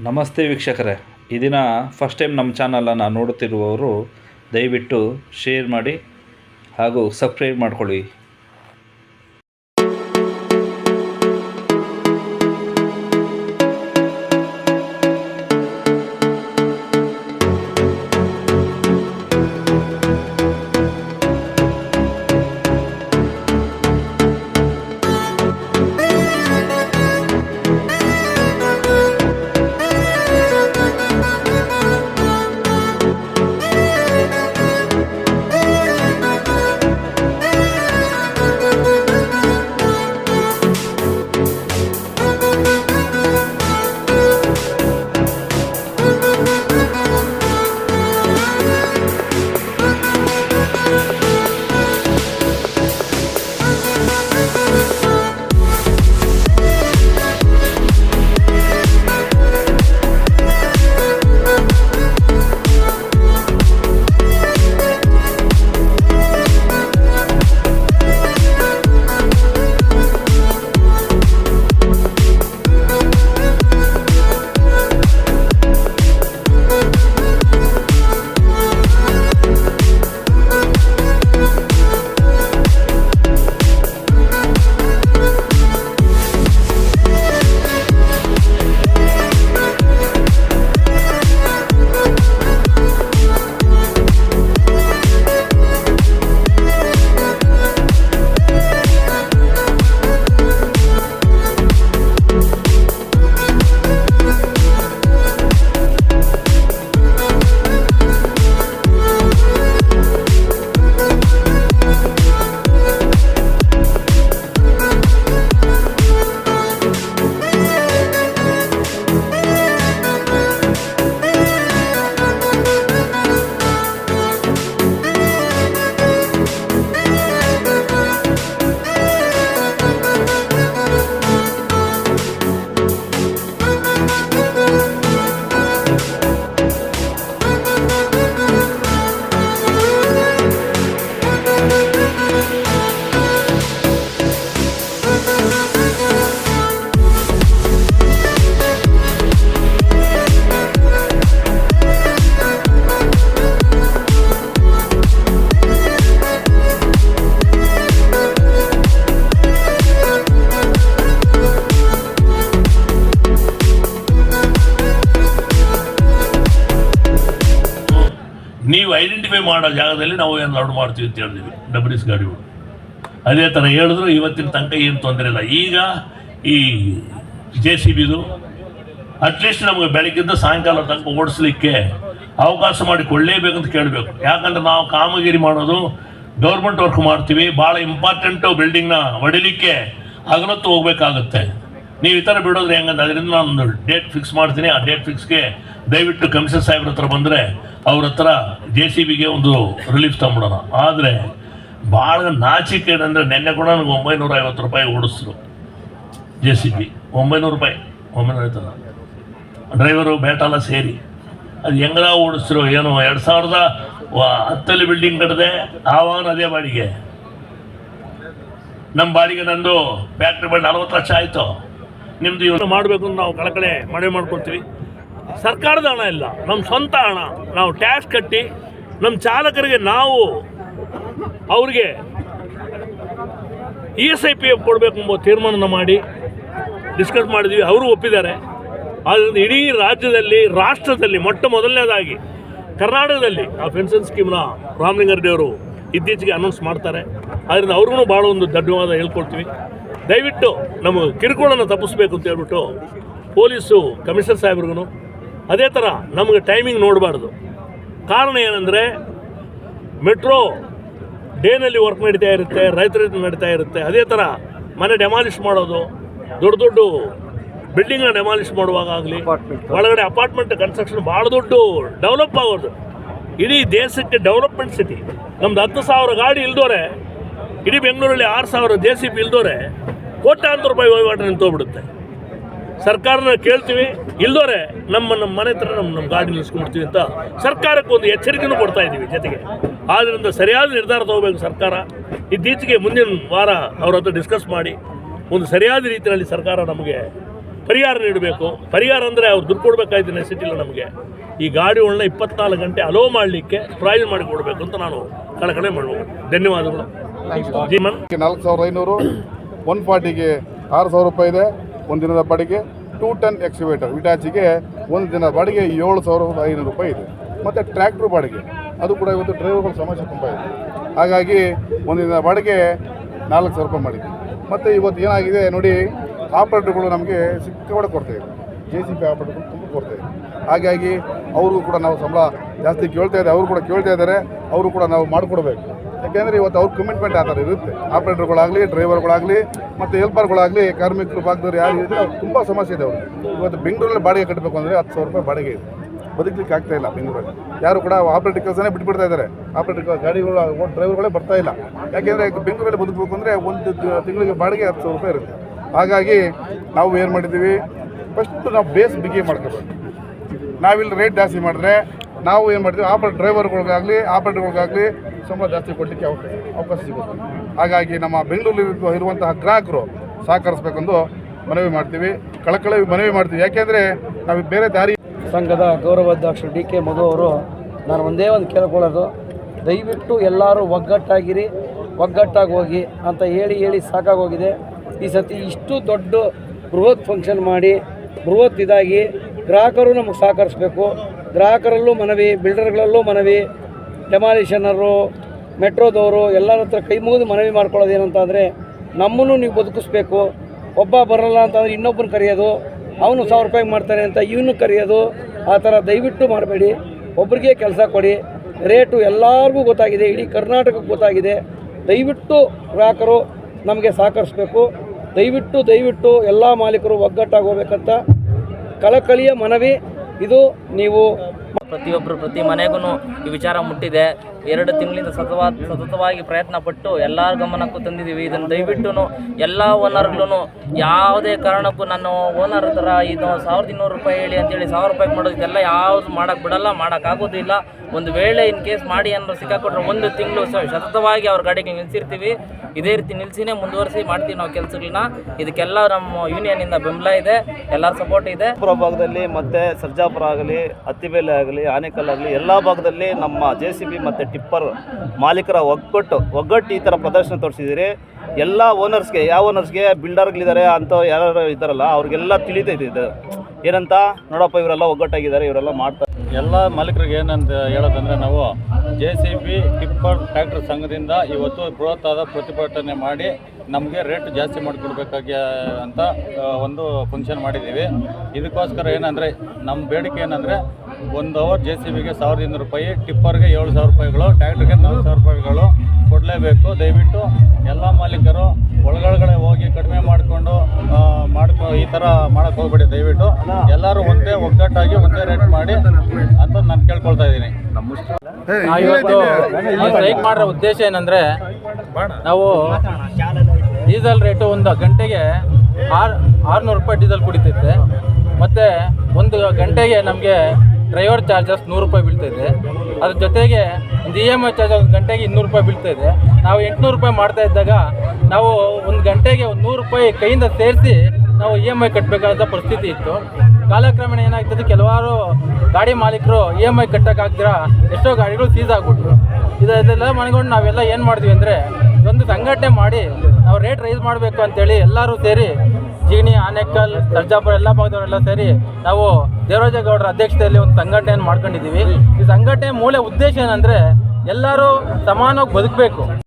ನಮಸ್ತೆ ವೀಕ್ಷಕರೇ. ಈ ದಿನ ಫಸ್ಟ್ ಟೈಮ್ ನಮ್ಮ ಚಾನಲನ್ನು ನೋಡುತ್ತಿರುವವರು ದಯವಿಟ್ಟು ಶೇರ್ ಮಾಡಿ ಹಾಗೂ ಸಬ್ಸ್ಕ್ರೈಬ್ ಮಾಡ್ಕೊಳ್ಳಿ. ಮಾಡೋ ಜಾಗದಲ್ಲಿ ನಾವು ಏನು ಲೌಡ್ ಮಾಡ್ತೀವಿ ಅಂತ ಹೇಳಿದ್ವಿ ಡಬ್ಲ್ಯೂಸ್ ಗಾಡಿಗಳು ಅದೇ ಥರ ಹೇಳಿದ್ರು, ಇವತ್ತಿನ ತನಕ ಏನು ತೊಂದರೆ ಇಲ್ಲ. ಈಗ ಈ ಜೆ ಸಿ ಬಿದು ಅಟ್ಲೀಸ್ಟ್ ನಮಗೆ ಬೆಳಗ್ಗಿಂದ ಸಾಯಂಕಾಲ ತನಕ ಓಡಿಸ್ಲಿಕ್ಕೆ ಅವಕಾಶ ಮಾಡಿ ಅಂತ ಕೇಳಬೇಕು. ಯಾಕಂದ್ರೆ ನಾವು ಕಾಮಗಿರಿ ಮಾಡೋದು ಗೌರ್ಮೆಂಟ್ ವರ್ಕ್ ಮಾಡ್ತೀವಿ, ಭಾಳ ಇಂಪಾರ್ಟೆಂಟು ಬಿಲ್ಡಿಂಗ್ನ ಹೊಡಿಲಿಕ್ಕೆ ಅಗಲತ್ತು ಹೋಗ್ಬೇಕಾಗುತ್ತೆ. ನೀವು ಈ ಥರ ಬಿಡೋದ್ರೆ ಹೆಂಗಂತ ಅದರಿಂದ ನಾನು ಡೇಟ್ ಫಿಕ್ಸ್ ಮಾಡ್ತೀನಿ. ಆ ಡೇಟ್ ಫಿಕ್ಸ್ಗೆ ದಯವಿಟ್ಟು ಕಮಿಷನ್ ಸಾಹೇಬ್ರ ಹತ್ರ ಬಂದರೆ ಅವ್ರ ಹತ್ರ ಜೆ ಸಿ ಬಿಗೆ ಒಂದು ರಿಲೀಫ್ ತಗೊಂಬಿಡೋಣ. ಆದರೆ ಭಾಳ ನಾಚಿಕೆ ಅಂದರೆ ನಿನ್ನೆ ಕೂಡ ನನಗೆ ಒಂಬೈನೂರ ಐವತ್ತು ರೂಪಾಯಿ ಓಡಿಸ್ರು ಜೆ ಸಿ ಬಿ ಒಂಬೈನೂರು ರೂಪಾಯಿ. ಒಂಬೈನೂರ ಐವತ್ತಲ್ಲ ಡ್ರೈವರು ಬೇಟೆಲ್ಲ ಸೇರಿ. ಅದು ಹೆಂಗಾರ ಓಡಿಸ್ರು? ಏನು, ಎರಡು ಸಾವಿರದ ಹತ್ತಲ್ಲಿ ಬಿಲ್ಡಿಂಗ್ ಕಟ್ಟಿದೆ ಆವಾಗ ಅದೇ ಬಾಡಿಗೆ. ನಮ್ಮ ಬಾಡಿಗೆ ನಂದು ಫ್ಯಾಕ್ಟ್ರಿ ಬಂದು ನಲ್ವತ್ತು ಲಕ್ಷ ಆಯಿತು. ನಿಮ್ಮದು ಇವನು ಮಾಡಬೇಕು ಅಂತ ನಾವು ಕಳಕಳೆ ಮನೆ ಮಾಡ್ಕೊಳ್ತೀವಿ ಸರ್ಕಾರದ ಹಣ ಇಲ್ಲ ನಮ್ಮ ಸ್ವಂತ ಹಣ. ನಾವು ಟ್ಯಾಕ್ಸ್ ಕಟ್ಟಿ ನಮ್ಮ ಚಾಲಕರಿಗೆ ನಾವು ಅವ್ರಿಗೆ E S I P F ಕೊಡಬೇಕು ಎಂಬ ತೀರ್ಮಾನ ಮಾಡಿ ಡಿಸ್ಕಸ್ ಮಾಡಿದ್ವಿ. ಅವರು ಒಪ್ಪಿದ್ದಾರೆ. ಆದ್ದರಿಂದ ಇಡೀ ರಾಜ್ಯದಲ್ಲಿ, ರಾಷ್ಟ್ರದಲ್ಲಿ ಮೊಟ್ಟ ಮೊದಲನೇದಾಗಿ ಕರ್ನಾಟಕದಲ್ಲಿ, ಆ ಪೆನ್ಷನ್ ಸ್ಕೀಮ್ನ ರಾಮಲಿಂಗಾರೆಡ್ಡಿಯವರು ಇತ್ತೀಚೆಗೆ ಅನೌನ್ಸ್ ಮಾಡ್ತಾರೆ. ಅದರಿಂದ ಅವ್ರಿಗೂ ಭಾಳ ಒಂದು ಧನ್ಯವಾದ ಹೇಳ್ಕೊಳ್ತೀವಿ ದಯವಿಟ್ಟು ನಮ್ಮ ಕಿರುಕುಳನ್ನು ತಪ್ಪಿಸ್ಬೇಕು ಅಂತ ಹೇಳ್ಬಿಟ್ಟು ಪೊಲೀಸು ಕಮಿಷನರ್ ಸಾಹೇಬ್ರಿಗೂ ಅದೇ ಥರ ನಮಗೆ ಟೈಮಿಂಗ್ ನೋಡಬಾರ್ದು. ಕಾರಣ ಏನಂದರೆ ಮೆಟ್ರೋ ಡೇನಲ್ಲಿ ವರ್ಕ್ ನಡೀತಾ ಇರುತ್ತೆ ರೈತರ ನಡೀತಾ ಇರುತ್ತೆ. ಅದೇ ಥರ ಮನೆ ಡೆಮಾಲಿಷ್ ಮಾಡೋದು ದೊಡ್ಡ ದೊಡ್ಡ ಬಿಲ್ಡಿಂಗ್ನ ಡೆಮಾಲಿಷ್ ಮಾಡುವಾಗ ಆಗಲಿ ಒಳಗಡೆ ಅಪಾರ್ಟ್ಮೆಂಟ್ ಕನ್ಸ್ಟ್ರಕ್ಷನ್ ಭಾಳ ದೊಡ್ಡ ಡೆವಲಪ್ ಆಗೋದು. ಇಡೀ ದೇಶಕ್ಕೆ ಡೆವಲಪ್ಮೆಂಟ್ ಸಿಟಿ ನಮ್ದು ಹತ್ತು ಸಾವಿರ ಗಾಡಿ ಇಲ್ದೋರೆ ಇಡೀ ಬೆಂಗಳೂರಲ್ಲಿ ಆರು ಸಾವಿರ ಜೆ ಸಿ ಪಿ ಇಲ್ದೋರೆ ಕೋಟ್ಯಾಂತರ ರೂಪಾಯಿ ವಹಿವಾಟು ನಿಂತೋಗ್ಬಿಡುತ್ತೆ ಸರ್ಕಾರನ ಕೇಳ್ತೀವಿ ಇಲ್ದೋರೆ ನಮ್ಮ ನಮ್ಮ ಮನೆ ಹತ್ರ ನಮ್ಮ ನಮ್ಮ ಗಾಡಿ ನಿಲ್ಲಿಸ್ಕೊಂಡ್ಬಿಡ್ತೀವಿ ಅಂತ ಸರ್ಕಾರಕ್ಕೆ ಒಂದು ಎಚ್ಚರಿಕೆನೂ ಕೊಡ್ತಾ ಇದ್ದೀವಿ ಜೊತೆಗೆ. ಆದ್ದರಿಂದ ಸರಿಯಾದ ನಿರ್ಧಾರ ತಗೋಬೇಕು ಸರ್ಕಾರ. ಇತ್ತೀಚೆಗೆ ಮುಂದಿನ ವಾರ ಅವ್ರ ಹತ್ರ ಡಿಸ್ಕಸ್ ಮಾಡಿ ಒಂದು ಸರಿಯಾದ ರೀತಿಯಲ್ಲಿ ಸರ್ಕಾರ ನಮಗೆ ಪರಿಹಾರ ನೀಡಬೇಕು. ಪರಿಹಾರ ಅಂದರೆ ಅವ್ರು ದುಡ್ಡು ಕೊಡಬೇಕಾಯ್ತು ನೆಸಿಟಿಲ್ಲ ನಮಗೆ. ಈ ಗಾಡಿಗಳನ್ನ ಇಪ್ಪತ್ನಾಲ್ಕು ಗಂಟೆ ಅಲೋ ಮಾಡಲಿಕ್ಕೆ ಪ್ರಯೋಜನ ಮಾಡಿ ಕೊಡಬೇಕು ಅಂತ ನಾನು ಕಳಕಳಿ ಮಾಡಬೇಕು ಧನ್ಯವಾದಗಳು. ನಾಲ್ಕು ಸಾವಿರದ ಐನೂರು. ಒನ್ ಫಾರ್ಟಿಗೆ ಆರು ಸಾವಿರ ರೂಪಾಯಿ ಇದೆ, ಒಂದು ದಿನದ ಬಾಡಿಗೆ ಟೂ ಟನ್ ಎಕ್ಸಿವೇಟರ್ ವಿಟಾಚಿಗೆ ಒಂದು ದಿನ ಬಾಡಿಗೆ ಏಳು ಸಾವಿರದ ಐನೂರು ರೂಪಾಯಿ ಇದೆ. ಮತ್ತು ಟ್ರ್ಯಾಕ್ಟ್ರ್ ಬಾಡಿಗೆ, ಅದು ಕೂಡ ಇವತ್ತು ಡ್ರೈವರ್ಗಳ ಸಮಸ್ಯೆ ತುಂಬ ಇದೆ. ಹಾಗಾಗಿ ಒಂದು ದಿನದ ಬಾಡಿಗೆ ನಾಲ್ಕು ಸಾವಿರ ರೂಪಾಯಿ ಮಾಡಿದ್ವಿ. ಮತ್ತು ಇವತ್ತು ಏನಾಗಿದೆ ನೋಡಿ, ಆಪ್ರೇಟರ್ಗಳು ನಮಗೆ ಸಿಕ್ಕಾಪಟ್ಟೆ ಕೊಡ್ತಾ ಇದೆ ಜೆ ಸಿ ಪಿ ಆಪ್ರೇಟರ್ಗಳು ತುಂಬ ಕೊಡ್ತಾ ಇದೆ ಹಾಗಾಗಿ ಅವ್ರಿಗೂ ಕೂಡ ನಾವು ಸಂಬಳ ಜಾಸ್ತಿ ಕೇಳ್ತಾ ಇದ್ದಾರೆ, ಅವರು ಕೂಡ ಕೇಳ್ತಾ ಇದ್ದಾರೆ, ಅವರು ಕೂಡ ನಾವು ಮಾಡಿಕೊಡ್ಬೇಕು. ಯಾಕೆಂದರೆ ಇವತ್ತು ಅವ್ರ ಕಮಿಟ್ಮೆಂಟ್ ಆ ಥರ ಇರುತ್ತೆ. ಆಪ್ರೇಟರ್ಗಳಾಗಲಿ ಡ್ರೈವರ್ಗಳಾಗಲಿ ಮತ್ತು ಹೆಲ್ಪರ್ಗಳಾಗಲಿ ಕಾರ್ಮಿಕರು, ಭಾಗದವ್ರು ಯಾರು ಇದ್ರೆ ತುಂಬ ಸಮಸ್ಯೆ ಇದೆ ಅವರು ಇವತ್ತು ಬೆಂಗಳೂರಲ್ಲಿ ಬಾಡಿಗೆ ಕಟ್ಟಬೇಕು ಅಂದರೆ ಹತ್ತು ಸಾವಿರ ರೂಪಾಯಿ ಬಾಡಿಗೆ ಇದೆ. ಬದುಕಲಿಕ್ಕೆ ಆಗ್ತಾ ಇಲ್ಲ ಬೆಂಗಳೂರಲ್ಲಿ. ಯಾರು ಕೂಡ ಆಪ್ರೇಟರ್ ಕೆಲಸನೇ ಬಿಟ್ಬಿಡ್ತಾ ಇದ್ದಾರೆ ಆಪ್ರೇಟರ್ ಗಾಡಿಗಳು ಡ್ರೈವರ್ಗಳೇ ಬರ್ತಾ ಇಲ್ಲ. ಯಾಕೆಂದರೆ ಬೆಂಗಳೂರಲ್ಲಿ ಬದುಕಬೇಕು ಅಂದರೆ ಒಂದು ತಿಂಗಳಿಗೆ ಬಾಡಿಗೆ ಹತ್ತು ಸಾವಿರ ರೂಪಾಯಿ ಇರುತ್ತೆ. ಹಾಗಾಗಿ ನಾವು ಏನು ಮಾಡಿದ್ದೀವಿ ಫಸ್ಟ್ ನಾವು ಬೇಸ್ ಬಿಗಿ ಮಾಡ್ಕೋಬೇಕು. ನಾವಿಲ್ಲಿ ರೇಟ್ ಜಾಸ್ತಿ ಮಾಡಿದ್ರೆ ನಾವು ಏನು ಮಾಡ್ತೀವಿ? ಆಪರೇಟ್ ಡ್ರೈವರ್ಗಳಿಗಾಗಲಿ ಆಪರೇಟರ್ಗಳಿಗಾಗಲಿ ಸಂಬಳ ಜಾಸ್ತಿ ಕೊಡಲಿಕ್ಕೆ ಅವಕಾಶ ಸಿಗುತ್ತೆ. ಹಾಗಾಗಿ ನಮ್ಮ ಬೆಂಗಳೂರಲ್ಲಿ ಇರುವಂತಹ ಗ್ರಾಹಕರು ಸಹಕರಿಸಬೇಕೆಂದು ಮನವಿ ಮಾಡ್ತೀವಿ. ಕಳಕಳಿ ಮನವಿ ಮಾಡ್ತೀವಿ. ಯಾಕೆಂದರೆ ನಾವು ಬೇರೆ ದಾರಿ ಸಂಘದ ಗೌರವಾಧ್ಯಕ್ಷರು ಡಿ ಕೆ ಮಧು ಅವರು, ನಾನು ಒಂದೇ ಒಂದು ಕೇಳ್ಕೊಳ್ಳೋದು. ದಯವಿಟ್ಟು ಎಲ್ಲರೂ ಒಗ್ಗಟ್ಟಾಗಿರಿ, ಒಗ್ಗಟ್ಟಾಗಿ ಹೋಗಿ ಅಂತ ಹೇಳಿ ಹೇಳಿ ಸಾಕಾಗೋಗಿದೆ. ಈ ಸತಿ ಇಷ್ಟು ದೊಡ್ಡ ಬೃಹತ್ ಫಂಕ್ಷನ್ ಮಾಡಿ, ಬೃಹತ್ ಇದಾಗಿ ಗ್ರಾಹಕರು ನಮಗೆ ಸಹಕರಿಸ್ಬೇಕು. ಗ್ರಾಹಕರಲ್ಲೂ ಮನವಿ ಬಿಲ್ಡರ್ಗಳಲ್ಲೂ ಮನವಿ ಡೆಮಾಲಿಷನರು, ಮೆಟ್ರೋದವರು ಎಲ್ಲರ ಹತ್ರ ಕೈ ಮುಗಿದು ಮನವಿ ಮಾಡ್ಕೊಳ್ಳೋದು ಏನಂತಂದರೆ, ನಮ್ಮನ್ನು ನೀವು ಬದುಕಿಸ್ಬೇಕು, ಒಬ್ಬ ಬರಲ್ಲ ಅಂತಂದರೆ ಇನ್ನೊಬ್ಬನ ಕರೆಯೋದು, ಅವನು ಸಾವಿರ ರೂಪಾಯಿ ಮಾಡ್ತಾನೆ ಅಂತ ಇವನು ಕರೆಯೋದು, ಆ ಥರ ದಯವಿಟ್ಟು ಮಾಡಬೇಡಿ, ಒಬ್ರಿಗೆ ಕೆಲಸ ಕೊಡಿ, ರೇಟು ಎಲ್ಲರಿಗೂ ಗೊತ್ತಾಗಿದೆ, ಇಡೀ ಕರ್ನಾಟಕಕ್ಕೆ ಗೊತ್ತಾಗಿದೆ, ದಯವಿಟ್ಟು ಗ್ರಾಹಕರು ನಮಗೆ ಸಹಕರಿಸ್ಬೇಕು, ದಯವಿಟ್ಟು ದಯವಿಟ್ಟು ಎಲ್ಲ ಮಾಲೀಕರು ಒಗ್ಗಟ್ಟಾಗಿ ಹೋಗ್ಬೇಕಂತ ಕಳಕಳಿಯ ಮನವಿ, ಇದು ನೀವು ಪ್ರತಿಯೊಬ್ಬರು ಪ್ರತಿ ಮನೆಗೂ ಈ ವಿಚಾರ ಮುಟ್ಟಿದೆ. ಎರಡು ತಿಂಗಳಿಂದ ಸತವಾದ ಸತತವಾಗಿ ಪ್ರಯತ್ನ ಪಟ್ಟು ಎಲ್ಲರ ಗಮನಕ್ಕೂ ತಂದಿದ್ದೀವಿ. ಇದನ್ನು ದಯವಿಟ್ಟು ಎಲ್ಲ ಓನರ್ಗಳು ಯಾವುದೇ ಕಾರಣಕ್ಕೂ ನಾನು ಓನರ್ ಹತ್ರ ಇದು ಸಾವಿರದ ಇನ್ನೂರು ರೂಪಾಯಿ ಹೇಳಿ ಅಂತೇಳಿ ಸಾವಿರ ರೂಪಾಯಿ ಮಾಡೋದು ಇದೆಲ್ಲ ಯಾವುದು ಮಾಡೋಕ್ಕೆ ಬಿಡಲ್ಲ ಮಾಡೋಕ್ಕಾಗೋದಿಲ್ಲ ಒಂದು ವೇಳೆ ಇನ್ ಕೇಸ್ ಮಾಡಿ ಏನಾದ್ರು ಸಿಕ್ಕಾಕೊಟ್ರೆ ಒಂದು ತಿಂಗಳು ಸತತವಾಗಿ ಅವ್ರ ಗಾಡಿಗೆ ನಿಲ್ಸಿರ್ತೀವಿ. ಇದೇ ರೀತಿ ನಿಲ್ಸಿನೇ ಮುಂದುವರಿಸಿ ಮಾಡ್ತೀವಿ ನಾವು ಕೆಲಸಗಳನ್ನ ಇದಕ್ಕೆಲ್ಲ ನಮ್ಮ ಯೂನಿಯನ್ನಿಂದ ಬೆಂಬಲ ಇದೆ. ಎಲ್ಲರ ಸಪೋರ್ಟ್ ಇದೆ. ಪುರ ಭಾಗದಲ್ಲಿ ಮತ್ತು ಸರ್ಜಾಪುರ ಆಗಲಿ, ಅತ್ತಿಬೇಲೆ ಆಗಲಿ ಆಗಲಿ ಎಲ್ಲ ಭಾಗದಲ್ಲಿ ನಮ್ಮ ಜೆ ಸಿ ಬಿ ಮತ್ತು ಟಿಪ್ಪರ್ ಮಾಲೀಕರ ಒಗ್ಗಟ್ಟು ಒಗ್ಗಟ್ಟು ಈ ಥರ ಪ್ರದರ್ಶನ ತೋರಿಸಿದ್ದೀರಿ. ಎಲ್ಲ ಓನರ್ಸ್ಗೆ, ಯಾವ ಓನರ್ಸ್ಗೆ ಬಿಲ್ಡರ್ಗಳಿದ್ದಾರೆ ಅಂತ ಯಾರು ಇದ್ದಾರಲ್ಲ, ಅವ್ರಿಗೆಲ್ಲ ತಿಳಿತೈತೆ ಇದು. ಏನಂತ? ನೋಡಪ್ಪ, ಇವರೆಲ್ಲ ಒಗ್ಗಟ್ಟಾಗಿದ್ದಾರೆ, ಇವರೆಲ್ಲ ಮಾಡ್ತಾರೆ ಎಲ್ಲ ಮಾಲೀಕರಿಗೆ ಏನಂತ ಹೇಳೋದಂದರೆ ನಾವು J C B tipper tractor ಸಂಘದಿಂದ ಇವತ್ತು ಬೃಹತ್ತಾದ ಪ್ರತಿಭಟನೆ ಮಾಡಿ ನಮಗೆ ರೇಟ್ ಜಾಸ್ತಿ ಮಾಡಿಕೊಡ್ಬೇಕಾಗಿ ಅಂತ ಒಂದು ಫಂಕ್ಷನ್ ಮಾಡಿದ್ದೀವಿ. ಇದಕ್ಕೋಸ್ಕರ ಏನಂದರೆ ನಮ್ಮ ಬೇಡಿಕೆ ಏನಂದರೆ ಒಂದು ಅವರ್ ಜೆ ಸಿ ಬಿಗೆ ಸಾವಿರದ ಇನ್ನೂರು ರೂಪಾಯಿ ಟಿಪ್ಪರ್ಗೆ ಏಳು ಸಾವಿರ ರೂಪಾಯಿಗಳು ಟ್ಯಾಕ್ಟ್ರಿಗೆ ನಾಲ್ಕು ಸಾವಿರ ರೂಪಾಯಿಗಳು ಕೊಡಲೇಬೇಕು. ದಯವಿಟ್ಟು ಎಲ್ಲ ಮಾಲೀಕರು ಒಳಗಡೆ ಹೋಗಿ ಕಡಿಮೆ ಮಾಡಿಕೊಂಡು ಮಾಡ್ಕೊ ಈ ಥರ ಮಾಡೋಕ್ಕೆ ಹೋಗ್ಬೇಡಿ. ದಯವಿಟ್ಟು ಎಲ್ಲರೂ ಒಂದೇ ಒಗ್ಗಟ್ಟಾಗಿ ಒಂದೇ ರೇಟ್ ಮಾಡಿ ಅಂತ ನಾನು ಕೇಳ್ಕೊಳ್ತಾ ಇದ್ದೀನಿ. ಇವತ್ತು ಈ ಸ್ಟ್ರೈಕ್ ಮಾಡೋ ಉದ್ದೇಶ ಏನಂದರೆ ನಾವು ಡೀಸೆಲ್ ರೇಟು ಒಂದು ಗಂಟೆಗೆ ಆರು ಆರುನೂರು ರೂಪಾಯಿ ಡೀಸೆಲ್ ಕುಡಿತೈತೆ ಮತ್ತು ಒಂದು ಗಂಟೆಗೆ ನಮಗೆ ಡ್ರೈವರ್ ಚಾರ್ಜಸ್ ನೂರು ರೂಪಾಯಿ ಬೀಳ್ತಾಯಿದೆ ಅದ್ರ ಜೊತೆಗೆ ಒಂದು ಇ ಎಂ ಐ ಚಾರ್ಜ್ ಒಂದು ಗಂಟೆಗೆ ಇನ್ನೂರು ರೂಪಾಯಿ ಬೀಳ್ತಾಯಿದೆ ನಾವು ಎಂಟುನೂರು ರೂಪಾಯಿ ಮಾಡ್ತಾ ಇದ್ದಾಗ ನಾವು ಒಂದು ಗಂಟೆಗೆ ಒಂದು ನೂರು ರೂಪಾಯಿ ಕೈಯಿಂದ ಸೇರಿಸಿ ನಾವು ಇ ಎಂ ಐ ಕಟ್ಟಬೇಕಾದ ಪರಿಸ್ಥಿತಿ ಇತ್ತು. ಕಾಲಕ್ರಮೇಣ ಏನಾಗ್ತದೆ, ಕೆಲವಾರು ಗಾಡಿ ಮಾಲೀಕರು ಇ ಎಂ ಐ ಕಟ್ಟೋಕ್ಕಾಗ್ದಿರ ಎಷ್ಟೋ ಗಾಡಿಗಳು ಸೀಸ್ ಆಗ್ಬಿಟ್ರು. ಇದು ಇದೆಲ್ಲ ಮನೆಗೊಂಡು ನಾವೆಲ್ಲ ಏನು ಮಾಡಿದ್ವಿ ಅಂದರೆ, ಒಂದು ಸಂಘಟನೆ ಮಾಡಿ ನಾವು ರೇಟ್ ರೈಸ್ ಮಾಡಬೇಕು ಅಂತೇಳಿ ಎಲ್ಲರೂ ಸೇರಿ ಜಿಗಣಿ ಆನೆಕಲ್ ಸರ್ಜಾಪುರ ಎಲ್ಲ ಭಾಗದವರೆಲ್ಲ ಸೇರಿ ನಾವು ದೇವರಾಜೇಗೌಡರ ಅಧ್ಯಕ್ಷತೆಯಲ್ಲಿ ಒಂದು ಸಂಘಟನೆಯನ್ನು ಮಾಡ್ಕೊಂಡಿದ್ದೀವಿ. ಈ ಸಂಘಟನೆ ಮೂಲ ಉದ್ದೇಶ ಏನಂದ್ರೆ ಎಲ್ಲರೂ ಸಮಾನವಾಗಿ ಬದುಕಬೇಕು.